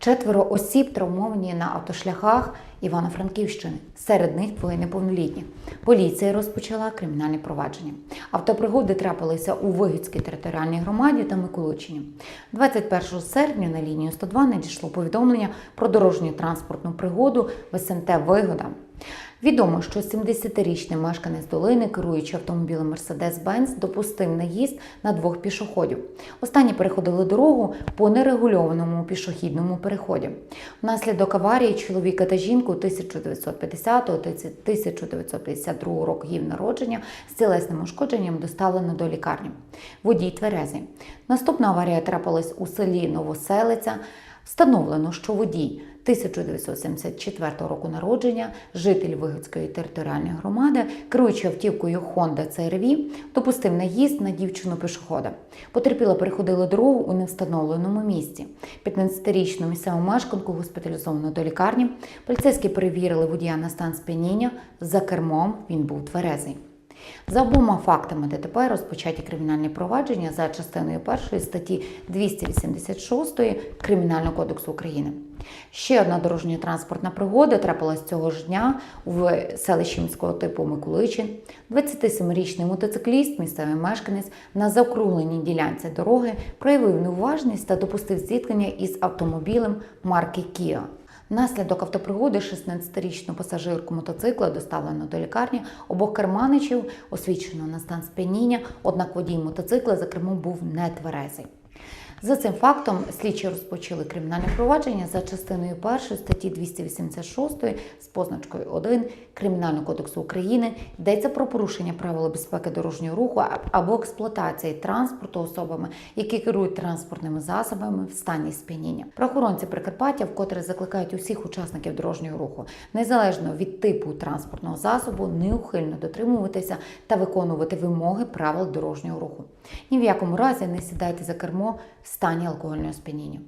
Четверо осіб травмовані на автошляхах Івано-Франківщини. Серед них двоє неповнолітні. Поліція розпочала кримінальне провадження. Автопригоди трапилися у Вигідській територіальній громаді та Миколичині. 21 серпня на лінію 102 надійшло повідомлення про дорожню транспортну пригоду в СМТ Вигода. Відомо, що 70-річний мешканець долини, керуючи автомобілем Mercedes-Benz, допустив наїзд на двох пішоходів. Останні переходили дорогу по нерегульованому пішохідному переході. Внаслідок аварії чоловіка та жінку 1950 та 1952 років народження з тілесним ушкодженням доставлено до лікарні. Водій тверезий. Наступна аварія трапилась у селі Новоселиця. Встановлено, що водій 1974 року народження, житель Вигодської територіальної громади, керуючи автівкою Honda CR-V, допустив наїзд на дівчину пішохода. Потерпіла переходила дорогу у невстановленому місці. 15-річну місцеву мешканку госпіталізовано до лікарні. Поліцейські перевірили водія на стан сп'яніння. За кермом він був тверезий. За обома фактами ДТП розпочаті кримінальні провадження за частиною першої статті 286 Кримінального кодексу України. Ще одна дорожня транспортна пригода трапилась цього ж дня в селищі міського типу Миколичин. 27-річний мотоцикліст, місцевий мешканець, на заокругленій ділянці дороги проявив неуважність та допустив зіткнення із автомобілем марки Kia. Внаслідок автопригоди 16-річну пасажирку мотоцикла доставлено до лікарні. Обох керманичів освічено на стан сп'яніння, однак водій мотоцикла за кермом був нетверезий. За цим фактом слідчі розпочали кримінальне провадження за частиною 1 статті 286 з позначкою 1 Кримінального кодексу України йдеться про порушення правил безпеки дорожнього руху або експлуатації транспорту особами, які керують транспортними засобами в стані сп'яніння. Правоохоронці Прикарпаття вкотре закликають усіх учасників дорожнього руху, незалежно від типу транспортного засобу, неухильно дотримуватися та виконувати вимоги правил дорожнього руху. Ні в якому разі не сідайте за кермо стані алкогольного сп'яніння.